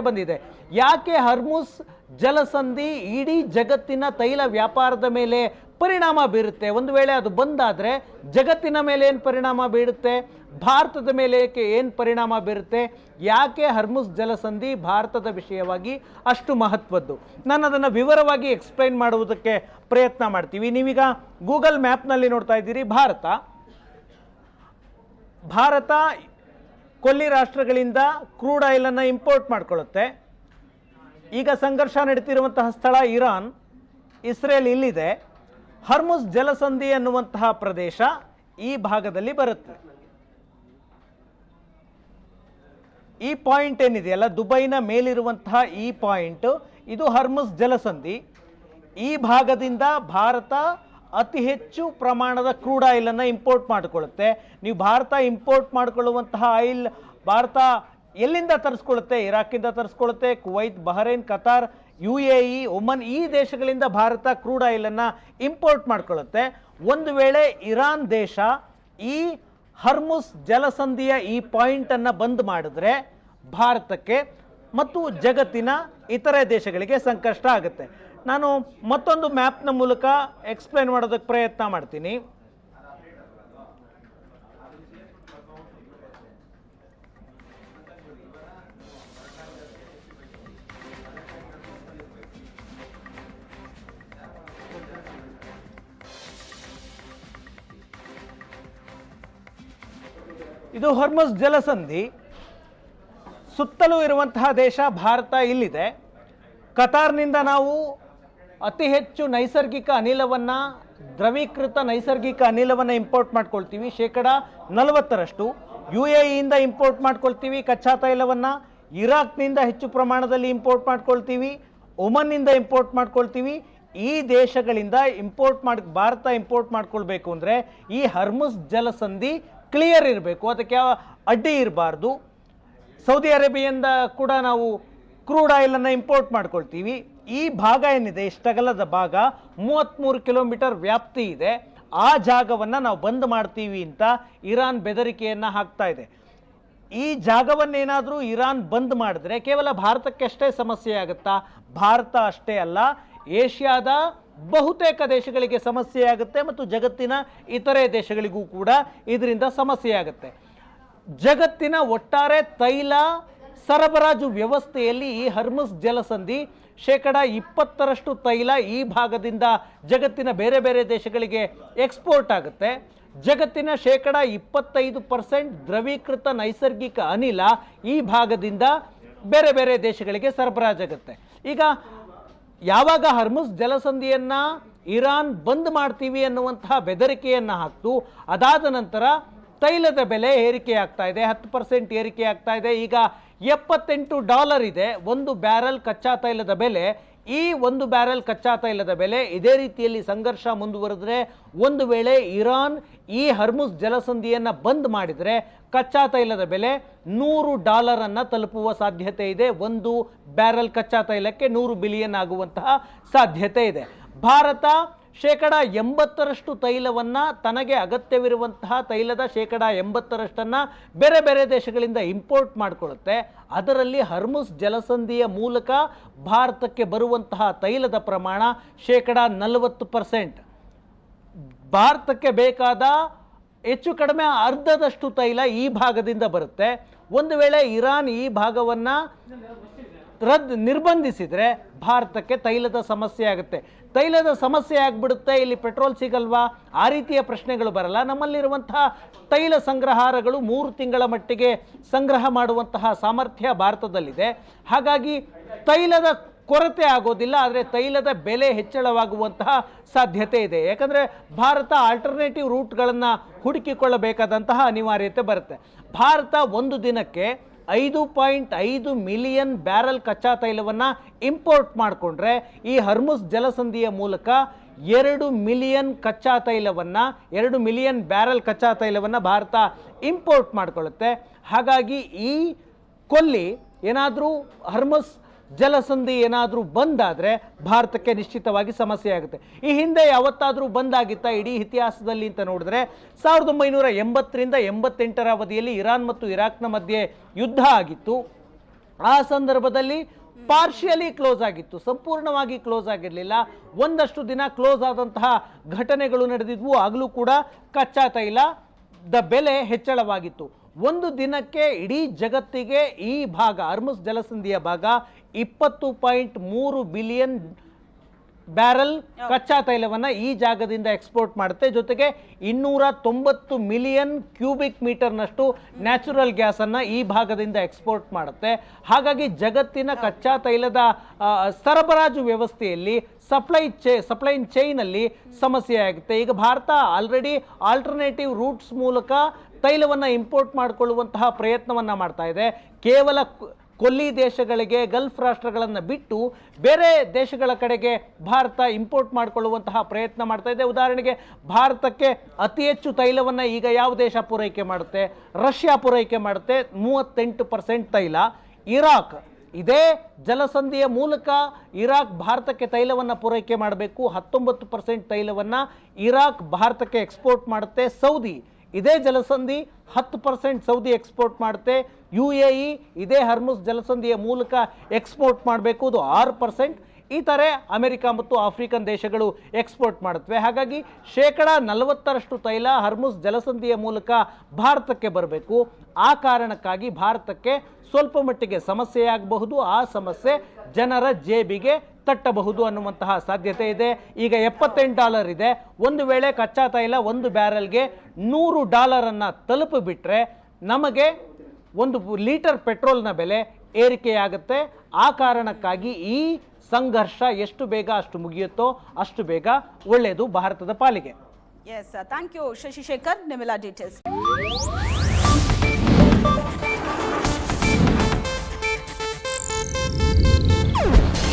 ಬಂದಿದೆ. ಯಾಕೆ ಹರ್ಮುಸ್ ಜಲಸಂಧಿ ಇಡೀ ಜಗತ್ತಿನ ತೈಲ ವ್ಯಾಪಾರದ ಮೇಲೆ ಪರಿಣಾಮ ಬೀರುತ್ತೆ? ಒಂದು ವೇಳೆ ಅದು ಬಂದಾದರೆ ಜಗತ್ತಿನ ಮೇಲೆ ಏನು ಪರಿಣಾಮ ಬೀರುತ್ತೆ? ಭಾರತದ ಮೇಲೆ ಏನು ಪರಿಣಾಮ ಬೀರುತ್ತೆ? ಯಾಕೆ ಹರ್ಮುಸ್ ಜಲಸಂಧಿ ಭಾರತದ ವಿಷಯವಾಗಿ ಅಷ್ಟು ಮಹತ್ವದ್ದು? ನಾನು ಅದನ್ನು ವಿವರವಾಗಿ ಎಕ್ಸ್ಪ್ಲೈನ್ ಮಾಡುವುದಕ್ಕೆ ಪ್ರಯತ್ನ ಮಾಡ್ತೀವಿ. ನೀವೀಗ ಗೂಗಲ್ ಮ್ಯಾಪ್ನಲ್ಲಿ ನೋಡ್ತಾ ಇದ್ದೀರಿ. ಭಾರತ. ಭಾರತ ಕೊಲ್ಲಿ ರಾಷ್ಟ್ರಗಳಿಂದ ಕ್ರೂಡ್ ಆಯಿಲನ್ನು ಇಂಪೋರ್ಟ್ ಮಾಡಿಕೊಳ್ಳುತ್ತೆ. ಈಗ ಸಂಘರ್ಷ ನಡೀತಿರುವಂತಹ ಸ್ಥಳ ಇರಾನ್, ಇಸ್ರೇಲ್ ಇಲ್ಲಿದೆ. ಹರ್ಮುಸ್ ಜಲಸಂಧಿ ಅನ್ನುವಂತಹ ಪ್ರದೇಶ ಈ ಭಾಗದಲ್ಲಿ ಬರುತ್ತೆ. ಈ ಪಾಯಿಂಟ್ ಏನಿದೆಯಲ್ಲ ದುಬೈನ ಮೇಲಿರುವಂತಹ ಈ ಪಾಯಿಂಟ್, ಇದು ಹರ್ಮುಸ್ ಜಲಸಂಧಿ. ಈ ಭಾಗದಿಂದ ಭಾರತ ಅತಿ ಹೆಚ್ಚು ಪ್ರಮಾಣದ ಕ್ರೂಡ್ ಆಯಿಲನ್ನು ಇಂಪೋರ್ಟ್ ಮಾಡಿಕೊಳ್ಳುತ್ತೆ. ನೀವು ಭಾರತ ಇಂಪೋರ್ಟ್ ಮಾಡಿಕೊಳ್ಳುವಂತಹ ಆಯಿಲ್ ಭಾರತ ಎಲ್ಲಿಂದ ತರಿಸ್ಕೊಳ್ಳುತ್ತೆ? ಇರಾಕಿಂದ ತರಿಸ್ಕೊಳ್ಳುತ್ತೆ, Kuwait, Bahrain, Qatar, U A E, Oman, ಈ ದೇಶಗಳಿಂದ ಭಾರತ ಕ್ರೂಡ್ ಆಯಿಲನ್ನು ಇಂಪೋರ್ಟ್ ಮಾಡಿಕೊಳ್ಳುತ್ತೆ. ಒಂದು ವೇಳೆ ಇರಾನ್ ದೇಶ ಈ ಹರ್ಮುಸ್ ಜಲಸಂಧಿಯ ಈ ಪಾಯಿಂಟನ್ನು ಬಂದ್ ಮಾಡಿದ್ರೆ ಭಾರತಕ್ಕೆ ಮತ್ತು ಜಗತ್ತಿನ ಇತರೆ ದೇಶಗಳಿಗೆ ಸಂಕಷ್ಟ ಆಗುತ್ತೆ. ನಾನು ಮತ್ತೊಂದು ಮ್ಯಾಪ್ನ ಮೂಲಕ ಎಕ್ಸ್ಪ್ಲೈನ್ ಮಾಡೋದಕ್ಕೆ ಪ್ರಯತ್ನ ಮಾಡ್ತೀನಿ. ಇದು ಹೊರ್ಮಸ್ ಜಲಸಂಧಿ. ಸುತ್ತಲೂ ಇರುವಂತಹ ದೇಶ ಭಾರತ ಇಲ್ಲಿದೆ. ಕತಾರ್ನಿಂದ ನಾವು ಅತಿ ಹೆಚ್ಚು ನೈಸರ್ಗಿಕ ಅನಿಲವನ್ನು, ದ್ರವೀಕೃತ ನೈಸರ್ಗಿಕ ಅನಿಲವನ್ನು ಇಂಪೋರ್ಟ್ ಮಾಡ್ಕೊಳ್ತೀವಿ. ಶೇಕಡ ನಲವತ್ತರಷ್ಟು. ಯು ಎ ಇಯಿಂದ ಇಂಪೋರ್ಟ್ ಮಾಡ್ಕೊಳ್ತೀವಿ ಕಚ್ಚಾ ತೈಲವನ್ನು. ಇರಾಕ್ನಿಂದ ಹೆಚ್ಚು ಪ್ರಮಾಣದಲ್ಲಿ ಇಂಪೋರ್ಟ್ ಮಾಡ್ಕೊಳ್ತೀವಿ. ಒಮನ್ನಿಂದ ಇಂಪೋರ್ಟ್ ಮಾಡ್ಕೊಳ್ತೀವಿ. ಈ ದೇಶಗಳಿಂದ ಇಂಪೋರ್ಟ್ ಮಾಡಿ, ಭಾರತ ಇಂಪೋರ್ಟ್ ಮಾಡ್ಕೊಳ್ಬೇಕು ಅಂದರೆ ಈ ಹರ್ಮುಸ್ ಜಲಸಂಧಿ ಕ್ಲಿಯರ್ ಇರಬೇಕು. ಅದಕ್ಕೆ ಅಡ್ಡಿ ಇರಬಾರ್ದು. ಸೌದಿ ಅರೇಬಿಯಿಂದ ಕೂಡ ನಾವು ಕ್ರೂಡ್ ಆಯಿಲನ್ನು ಇಂಪೋರ್ಟ್ ಮಾಡ್ಕೊಳ್ತೀವಿ. ಈ ಭಾಗ ಏನಿದೆ, ಇಷ್ಟಗಲದ ಭಾಗ ಮೂವತ್ತ್ಮೂರು ಕಿಲೋಮೀಟರ್ ವ್ಯಾಪ್ತಿ ಇದೆ. ಆ ಜಾಗವನ್ನು ನಾವು ಬಂದ್ ಮಾಡ್ತೀವಿ ಅಂತ ಇರಾನ್ ಬೆದರಿಕೆಯನ್ನು ಹಾಕ್ತಾ ಇದೆ. ಈ ಜಾಗವನ್ನೇನಾದರೂ ಇರಾನ್ ಬಂದ್ ಮಾಡಿದ್ರೆ ಕೇವಲ ಭಾರತಕ್ಕಷ್ಟೇ ಸಮಸ್ಯೆ ಆಗುತ್ತಾ? ಭಾರತ ಅಷ್ಟೇ ಅಲ್ಲ, ಏಷ್ಯಾದ ಬಹುತೇಕ ದೇಶಗಳಿಗೆ ಸಮಸ್ಯೆ ಆಗುತ್ತೆ ಮತ್ತು ಜಗತ್ತಿನ ಇತರೆ ದೇಶಗಳಿಗೂ ಕೂಡ ಇದರಿಂದ ಸಮಸ್ಯೆ ಆಗುತ್ತೆ. ಜಗತ್ತಿನ ಒಟ್ಟಾರೆ ತೈಲ ಸರಬರಾಜು ವ್ಯವಸ್ಥೆಯಲ್ಲಿ ಈ ಹರ್ಮುಸ್ ಜಲಸಂಧಿ, ಶೇಕಡ ಇಪ್ಪತ್ತರಷ್ಟು ತೈಲ ಈ ಭಾಗದಿಂದ ಜಗತ್ತಿನ ಬೇರೆ ಬೇರೆ ದೇಶಗಳಿಗೆ ಎಕ್ಸ್ಪೋರ್ಟ್ ಆಗುತ್ತೆ. ಜಗತ್ತಿನ ಶೇಕಡ ಇಪ್ಪತ್ತೈದು ಪರ್ಸೆಂಟ್ ದ್ರವೀಕೃತ ನೈಸರ್ಗಿಕ ಅನಿಲ ಈ ಭಾಗದಿಂದ ಬೇರೆ ಬೇರೆ ದೇಶಗಳಿಗೆ ಸರಬರಾಜಾಗುತ್ತೆ. ಈಗ ಯಾವಾಗ ಹರ್ಮುಸ್ ಜಲಸಂಧಿಯನ್ನ ಇರಾನ್ ಬಂದ್ ಮಾಡ್ತೀವಿ ಅನ್ನುವಂತಹ ಬೆದರಿಕೆಯನ್ನು ಹಾಕ್ತು, ಅದಾದ ನಂತರ ತೈಲದ ಬೆಲೆ ಏರಿಕೆ ಆಗ್ತಾ ಇದೆ, ಹತ್ತು ಪರ್ಸೆಂಟ್ ಏರಿಕೆ ಆಗ್ತಾ ಇದೆ. ಈಗ ಎಪ್ಪತ್ತೆಂಟು ಡಾಲರ್ ಇದೆ, ಒಂದು ಬ್ಯಾರಲ್ ಕಚ್ಚಾ ತೈಲದ ಬೆಲೆ. ಈ ಒಂದು ಬ್ಯಾರಲ್ ಕಚ್ಚಾ ತೈಲದ ಬೆಲೆ ಇದೇ ರೀತಿಯಲ್ಲಿ ಸಂಘರ್ಷ ಮುಂದುವರೆದ್ರೆ ಒಂದು ವೇಳೆ ಇರಾನ್ ಈ ಹರ್ಮುಸ್ ಜಲಸಂಧಿಯನ್ನು ಬಂದ್ ಮಾಡಿದರೆ ಕಚ್ಚಾ ತೈಲದ ಬೆಲೆ ನೂರು ಡಾಲರನ್ನು ತಲುಪುವ ಸಾಧ್ಯತೆ ಇದೆ. ಒಂದು ಬ್ಯಾರಲ್ ಕಚ್ಚಾ ತೈಲಕ್ಕೆ ನೂರು ಬಿಲಿಯನ್ ಆಗುವಂತಹ ಸಾಧ್ಯತೆ ಇದೆ. ಭಾರತ ಶೇಕಡ ಎಂಬತ್ತರಷ್ಟು ತೈಲವನ್ನು ತನಗೆ ಅಗತ್ಯವಿರುವಂತಹ ತೈಲದ ಶೇಕಡ ಎಂಬತ್ತರಷ್ಟನ್ನು ಬೇರೆ ಬೇರೆ ದೇಶಗಳಿಂದ ಇಂಪೋರ್ಟ್ ಮಾಡಿಕೊಳ್ಳುತ್ತೆ. ಅದರಲ್ಲಿ ಹರ್ಮುಸ್ ಜಲಸಂಧಿಯ ಮೂಲಕ ಭಾರತಕ್ಕೆ ಬರುವಂತಹ ತೈಲದ ಪ್ರಮಾಣ ಶೇಕಡ ನಲವತ್ತು ಪರ್ಸೆಂಟ್. ಭಾರತಕ್ಕೆ ಬೇಕಾದ ಹೆಚ್ಚು ಕಡಿಮೆ ಅರ್ಧದಷ್ಟು ತೈಲ ಈ ಭಾಗದಿಂದ ಬರುತ್ತೆ. ಒಂದು ವೇಳೆ ಇರಾನ್ ಈ ಭಾಗವನ್ನು ರದ್ದು ನಿರ್ಬಂಧಿಸಿದರೆ ಭಾರತಕ್ಕೆ ತೈಲದ ಸಮಸ್ಯೆ ಆಗುತ್ತೆ. ತೈಲದ ಸಮಸ್ಯೆ ಆಗಿಬಿಡುತ್ತೆ, ಇಲ್ಲಿ ಪೆಟ್ರೋಲ್ ಸಿಗಲ್ವಾ? ಆ ರೀತಿಯ ಪ್ರಶ್ನೆಗಳು ಬರಲ್ಲ. ನಮ್ಮಲ್ಲಿರುವಂತಹ ತೈಲ ಸಂಗ್ರಹಾರಗಳು ಮೂರು ತಿಂಗಳ ಮಟ್ಟಿಗೆ ಸಂಗ್ರಹ ಮಾಡುವಂತಹ ಸಾಮರ್ಥ್ಯ ಭಾರತದಲ್ಲಿದೆ. ಹಾಗಾಗಿ ತೈಲದ ಕೊರತೆ ಆಗೋದಿಲ್ಲ, ಆದರೆ ತೈಲದ ಬೆಲೆ ಹೆಚ್ಚಳವಾಗುವಂತಹ ಸಾಧ್ಯತೆ ಇದೆ. ಯಾಕಂದರೆ ಭಾರತ ಆಲ್ಟರ್ನೇಟಿವ್ ರೂಟ್ಗಳನ್ನು ಹುಡುಕಿಕೊಳ್ಳಬೇಕಾದಂತಹ ಅನಿವಾರ್ಯತೆ ಬರುತ್ತೆ. ಭಾರತ ಒಂದು ದಿನಕ್ಕೆ ಐದು ಪಾಯಿಂಟ್ ಐದು ಮಿಲಿಯನ್ ಬ್ಯಾರಲ್ ಕಚ್ಚಾ ತೈಲವನ್ನು ಇಂಪೋರ್ಟ್ ಮಾಡಿಕೊಂಡ್ರೆ ಈ ಹರ್ಮುಸ್ ಜಲಸಂಧಿಯ ಮೂಲಕ ಎರಡು ಮಿಲಿಯನ್ ಕಚ್ಚಾ ತೈಲವನ್ನು, ಎರಡು ಮಿಲಿಯನ್ ಬ್ಯಾರಲ್ ಕಚ್ಚಾ ತೈಲವನ್ನು ಭಾರತ ಇಂಪೋರ್ಟ್ ಮಾಡಿಕೊಳ್ಳುತ್ತೆ. ಹಾಗಾಗಿ ಈ ಕೊಲ್ಲಿ ಏನಾದರೂ ಹರ್ಮಸ್ ಜಲಸಂಧಿ ಏನಾದರೂ ಬಂದಾದರೆ ಭಾರತಕ್ಕೆ ನಿಶ್ಚಿತವಾಗಿ ಸಮಸ್ಯೆ ಆಗುತ್ತೆ. ಈ ಹಿಂದೆ ಯಾವತ್ತಾದರೂ ಬಂದಾಗಿತ್ತಾ? ಇಡೀ ಇತಿಹಾಸದಲ್ಲಿ ಅಂತ ನೋಡಿದ್ರೆ ಸಾವಿರದ ಒಂಬೈನೂರ ಎಂಬತ್ತರಿಂದ ಎಂಬತ್ತೆಂಟರ ಅವಧಿಯಲ್ಲಿ ಇರಾನ್ ಮತ್ತು ಇರಾಕ್ನ ಮಧ್ಯೆ ಯುದ್ಧ ಆಗಿತ್ತು. ಆ ಸಂದರ್ಭದಲ್ಲಿ ಪಾರ್ಷಿಯಲಿ ಕ್ಲೋಸ್ ಆಗಿತ್ತು. ಸಂಪೂರ್ಣವಾಗಿ ಕ್ಲೋಸ್ ಆಗಿರಲಿಲ್ಲ. ಒಂದಷ್ಟು ದಿನ ಕ್ಲೋಸ್ ಆದಂತಹ ಘಟನೆಗಳು ನಡೆದಿದ್ವು. ಆಗಲೂ ಕೂಡ ಕಚ್ಚಾ ತೈಲ ದ ಬೆಲೆ ಹೆಚ್ಚಳವಾಗಿತ್ತು. ಒಂದು ದಿನಕ್ಕೆ ಇಡೀ ಜಗತ್ತಿಗೆ ಈ ಭಾಗ ಅರ್ಮಸ್ ಜಲಸಂಧಿಯ ಭಾಗ ಇಪ್ಪತ್ತು ಪಾಯಿಂಟ್ ಮೂರು ಬಿಲಿಯನ್ ಬ್ಯಾರಲ್ ಕಚ್ಚಾ ತೈಲವನ್ನು ಈ ಜಾಗದಿಂದ ಎಕ್ಸ್ಪೋರ್ಟ್ ಮಾಡುತ್ತೆ. ಜೊತೆಗೆ ಇನ್ನೂರ ತೊಂಬತ್ತು ಮಿಲಿಯನ್ ಕ್ಯೂಬಿಕ್ ಮೀಟರ್ನಷ್ಟು ನ್ಯಾಚುರಲ್ ಗ್ಯಾಸನ್ನು ಈ ಭಾಗದಿಂದ ಎಕ್ಸ್ಪೋರ್ಟ್ ಮಾಡುತ್ತೆ. ಹಾಗಾಗಿ ಜಗತ್ತಿನ ಕಚ್ಚಾ ತೈಲದ ಸರಬರಾಜು ವ್ಯವಸ್ಥೆಯಲ್ಲಿ ಸಪ್ಲೈ ಚೇ ಸಪ್ಲೈನ್ ಚೈನಲ್ಲಿ ಸಮಸ್ಯೆ ಆಗುತ್ತೆ. ಈಗ ಭಾರತ ಆಲ್ರೆಡಿ ಆಲ್ಟರ್ನೇಟಿವ್ ರೂಟ್ಸ್ ಮೂಲಕ ತೈಲವನ್ನು ಇಂಪೋರ್ಟ್ ಮಾಡಿಕೊಳ್ಳುವಂತಹ ಪ್ರಯತ್ನವನ್ನು ಮಾಡ್ತಾ ಇದೆ. ಕೇವಲ ಕೊಲ್ಲಿ ದೇಶಗಳಿಗೆ, ಗಲ್ಫ್ ರಾಷ್ಟ್ರಗಳನ್ನು ಬಿಟ್ಟು ಬೇರೆ ದೇಶಗಳ ಕಡೆಗೆ ಭಾರತ ಇಂಪೋರ್ಟ್ ಮಾಡಿಕೊಳ್ಳುವಂತಹ ಪ್ರಯತ್ನ ಮಾಡ್ತಾ ಇದೆ. ಉದಾಹರಣೆಗೆ, ಭಾರತಕ್ಕೆ ಅತಿ ಹೆಚ್ಚು ತೈಲವನ್ನು ಈಗ ಯಾವ ದೇಶ ಪೂರೈಕೆ ಮಾಡುತ್ತೆ? ರಷ್ಯಾ ಪೂರೈಕೆ ಮಾಡುತ್ತೆ. ಮೂವತ್ತೆಂಟು ಪರ್ಸೆಂಟ್ ತೈಲ. ಇರಾಕ್, ಇದೇ ಜಲಸಂಧಿಯ ಮೂಲಕ ಇರಾಕ್ ಭಾರತಕ್ಕೆ ತೈಲವನ್ನು ಪೂರೈಕೆ ಮಾಡಬೇಕು. ಹತ್ತೊಂಬತ್ತು ಪರ್ಸೆಂಟ್ ತೈಲವನ್ನು ಇರಾಕ್ ಭಾರತಕ್ಕೆ ಎಕ್ಸ್ಪೋರ್ಟ್ ಮಾಡುತ್ತೆ. ಸೌದಿ ಇದೇ ಜಲಸಂಧಿ ಹತ್ತು ಪರ್ಸೆಂಟ್ ಸೌದಿ ಎಕ್ಸ್ಪೋರ್ಟ್ ಮಾಡುತ್ತೆ. ಯು ಎ ಇ ಇದೇ ಹರ್ಮುಸ್ ಜಲಸಂಧಿಯ ಮೂಲಕ ಎಕ್ಸ್ಪೋರ್ಟ್ ಮಾಡಬೇಕು. ಅದು ಆರು ಪರ್ಸೆಂಟ್. ಈ ಥರ ಅಮೆರಿಕ ಮತ್ತು ಆಫ್ರಿಕನ್ ದೇಶಗಳು ಎಕ್ಸ್ಪೋರ್ಟ್ ಮಾಡುತ್ತವೆ. ಹಾಗಾಗಿ ಶೇಕಡ ನಲವತ್ತರಷ್ಟು ತೈಲ ಹರ್ಮುಸ್ ಜಲಸಂಧಿಯ ಮೂಲಕ ಭಾರತಕ್ಕೆ ಬರಬೇಕು. ಆ ಕಾರಣಕ್ಕಾಗಿ ಭಾರತಕ್ಕೆ ಸ್ವಲ್ಪ ಮಟ್ಟಿಗೆ ಸಮಸ್ಯೆಯಾಗಬಹುದು. ಆ ಸಮಸ್ಯೆ ಜನರ ಜೇಬಿಗೆ ತಟ್ಟಬಹುದು ಅನ್ನುವಂತಹ ಸಾಧ್ಯತೆ ಇದೆ. ಈಗ ಎಪ್ಪತ್ತೆಂಟು ಡಾಲರ್ ಇದೆ. ಒಂದು ವೇಳೆ ಕಚ್ಚಾ ತೈಲ ಒಂದು ಬ್ಯಾರಲ್ಗೆ ನೂರು ಡಾಲರನ್ನು ತಲುಪಿಬಿಟ್ರೆ ನಮಗೆ ಒಂದು ಲೀಟರ್ ಪೆಟ್ರೋಲ್ನ ಬೆಲೆ ಏರಿಕೆಯಾಗುತ್ತೆ. ಆ ಕಾರಣಕ್ಕಾಗಿ ಈ ಸಂಘರ್ಷ ಎಷ್ಟು ಬೇಗ ಅಷ್ಟು ಮುಗಿಯುತ್ತೋ ಅಷ್ಟು ಬೇಗ ಒಳ್ಳೆಯದು ಭಾರತದ ಪಾಲಿಗೆ. Yes thank you Shashishekhar. ನಿಮ್ಮೆಲ್ಲ ಡೀಟೇಲ್ಸ್